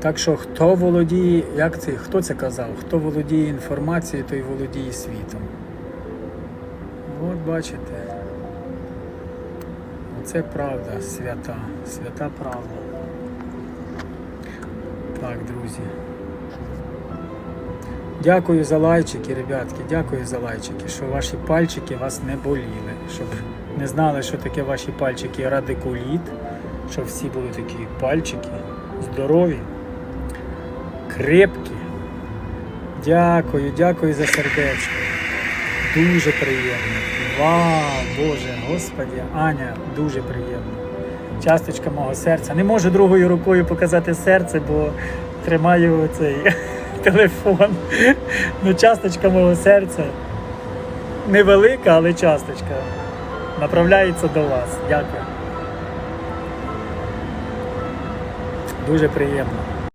Так що хто володіє, як це, хто це казав? Хто володіє інформацією, той володіє світом. От бачите. Оце правда, свята, свята правда. Так, друзі. Дякую за лайчики, ребятки, дякую за лайчики, що ваші пальчики вас не боліли, щоб не знали, що таке ваші пальчики радикуліт, щоб всі були такі пальчики здорові, крепкі. Дякую, дякую за сердечко. Дуже приємно. Вау, Боже, Господи, Аня, дуже приємно. Часточка мого серця. Не можу другою рукою показати серце, бо тримаю цей телефон. Ну, часточка мого серця невелика, але часточка. Направляється до вас. Дякую. Дуже приємно.